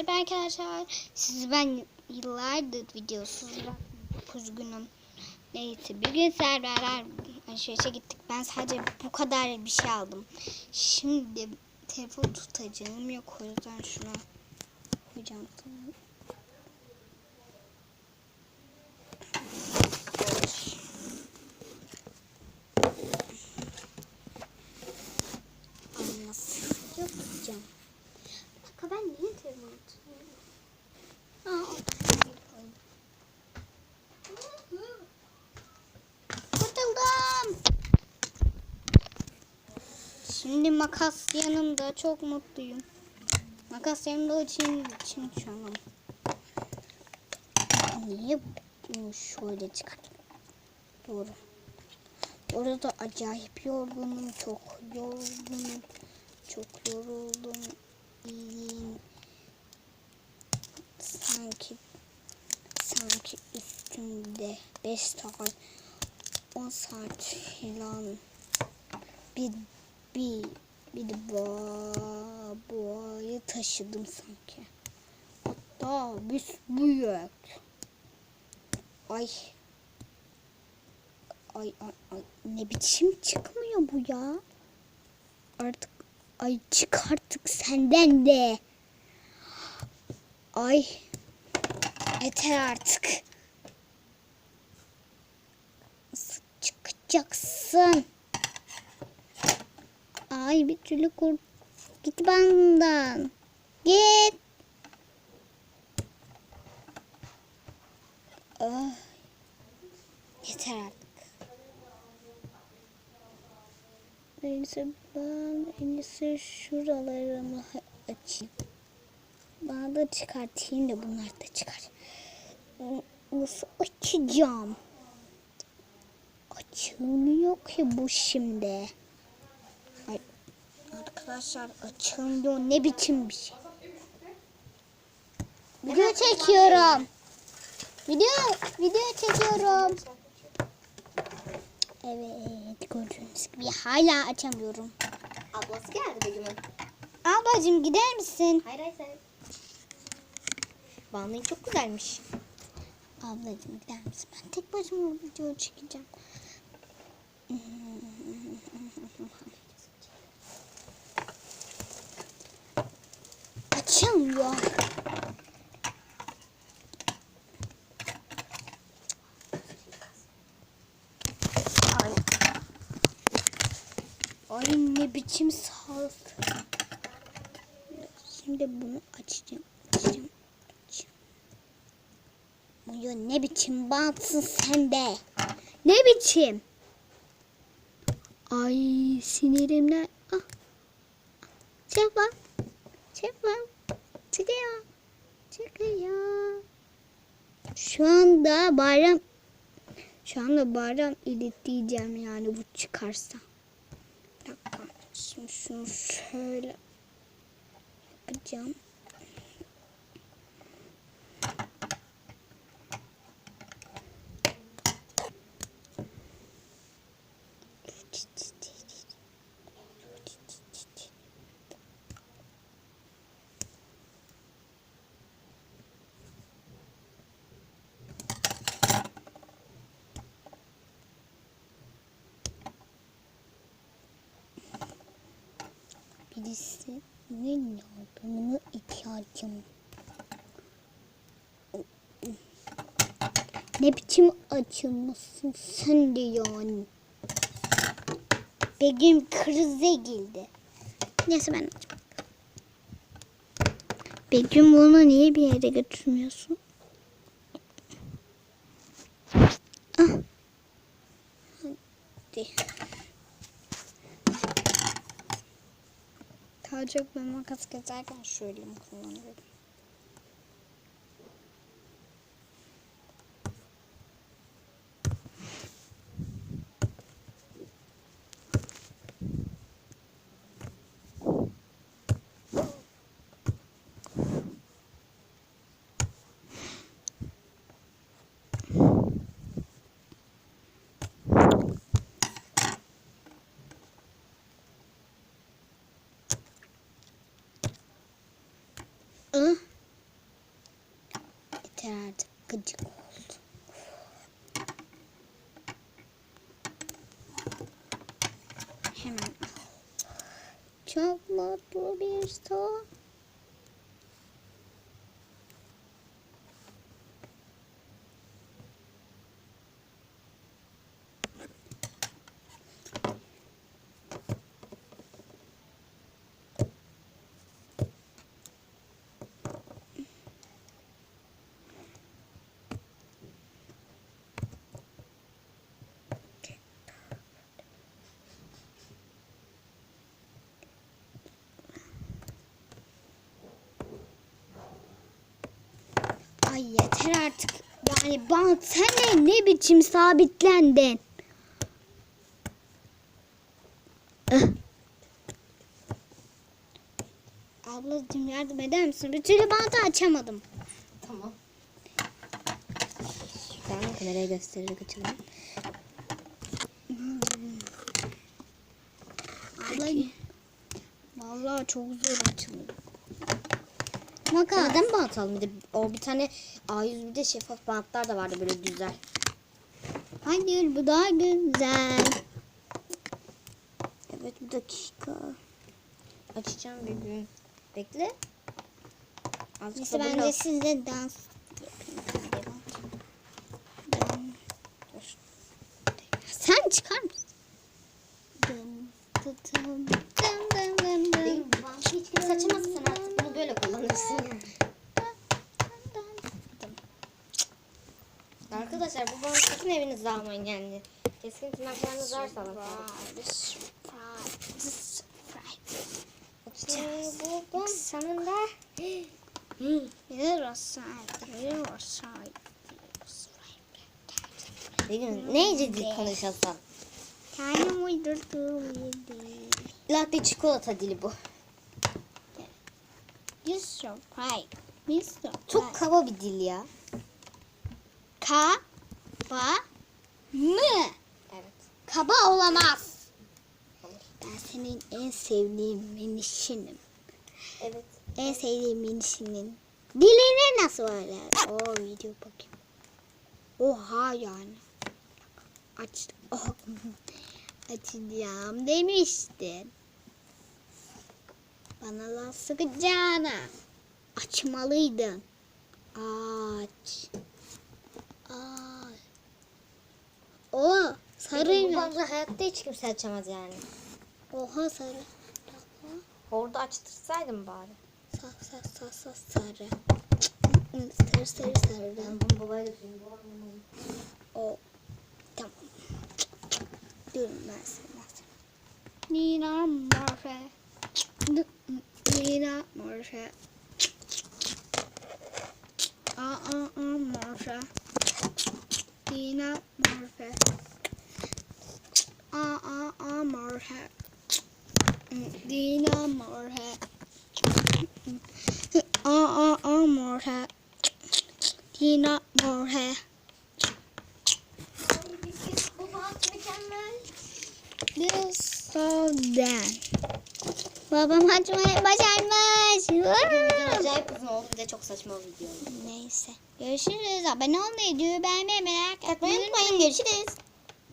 Merhaba arkadaşlar. Sizi ben yıllardır videosuz bırakmak üzgünüm. Neyse bir gün beraber alışverişe gittik. Ben sadece bu kadar bir şey aldım. Şimdi telefon tutacağım yok o yüzden şuna koyacağım sana. Ay nasıl yapacağım? Dakika ben niye telefonu tutuyorum? Aa, oradan koydum. Kurtuldum. Şimdi makas yanımda çok mutluyum. Makas yanımda için için şu an. Niye bunu şöyle çıkarttım? Doğru. Orada acayip yorgunum, çok yorgunum, çok yoruldum. İyiyim. Sanki sanki üstümde 5 saat 10 saat falan bir bir bir boğayı taşıdım sanki. Hatta biz büyük. Ay. Ay ay ay ne biçim çıkmıyor bu ya? Artık ay çık artık senden de. Ay. Yeter artık. Nasıl çıkacaksın? Ay bir türlü kur. Git benden. Git. Ah. Yeter artık. Neyse ben en iyisi şuralarımı açayım. Bana da çıkartayım da bunlar da çıkar. Nasıl açacağım? Açılmıyor ki bu şimdi. Arkadaşlar açılmıyor. Ne biçim bir şey? Video çekiyorum. Video video çekiyorum. Evet gördüğünüz gibi hala açamıyorum. Ablası geldi Begüm'ün. Ablacığım gider misin? Hayır hayır sen. Vallahi çok güzelmiş. Ablacığım gider misin? Ben tek başıma video çekeceğim. Açılmıyor. Ay. Ay ne biçim sağlık. Şimdi bunu açacağım. Açacağım. açacağım. Muyo ne biçim bantsın sen de. Ne biçim? Ay sinirimden. Ah. Çabuk. Çabuk. Çıkıyor. Çıkıyor. Şu anda bayram şu anda bayram diyeceğim yani bu çıkarsa. Bir dakika. Şimdi şunu şöyle yapacağım. Birisinin yardımına ihtiyacım. Ne biçim açılmasın sen de yani. Begüm krize girdi. Neyse ben açayım. Begüm bunu niye bir yere götürmüyorsun? Ah. Hadi. Çok ben makas gezerken şöyle kullanıyorum. Yeter gıcık oldu. Hemen. Çok mutlu bir son. Ay yeter artık. Yani bant sen ne, ne biçim sabitlendin? Ah. Ablacığım yardım eder misin? Bir türlü bantı açamadım. Tamam. Ben kameraya göstererek açalım. Abla vallahi çok zor açılıyor. Makas. Neden bant aldım? Bir de o bir tane A100 bir de şeffaf bantlar da vardı böyle güzel. Hayır bu daha güzel. Evet bir dakika. Açacağım bir gün. Bekle. Azıcık Neyse sabırlı ben de ol. sizle dans yapayım. Sen çıkar mısın? Dım, dı dım, dım, artık böyle kullanırsın. Arkadaşlar bu bantı sakın evinizde almayın yani. Keskin tırnaklarınız varsa alın. İşte bu bant sonunda. Begüm neyce dil konuşalım? Kendim uydurduğum dil. Latte çikolata dili bu. Mr. Pride. Mr. Çok kaba bir dil ya. Ka. Ba. Mı. Evet. Kaba olamaz. Ben senin en sevdiğin minişinim. Evet. En sevdiğim minişinin. Dilini nasıl öyle? O video bakayım. Oha yani. Aç. Oh. Açacağım demiştin. Bana laf sıkacağına. Açmalıydın. Aç. Aç. O Bu sarıyla. bantı hayatta hiç kimse açamaz yani. Oha sarı. Orada açtırsaydım bari. Sa sa sa sa sarı. Sarı sarı sarı. Ben bunu babaya götüreyim. O. Tamam. Sana. Nina Morfe. Peanut, Marsha. Uh-uh-uh, Marsha. Peanut, Marsha. Uh-uh-uh, Marsha. Dina, Marsha. Uh-uh-uh, Marsha. Dina, Marsha. This all done. Babam açmayı başarmış. Acayip uzun oldu. Bir de çok saçma bir video. Neyse. Görüşürüz. Abone olmayı, videoyu beğenmeyi merak etmeyi Unutmayın. Görüşürüz.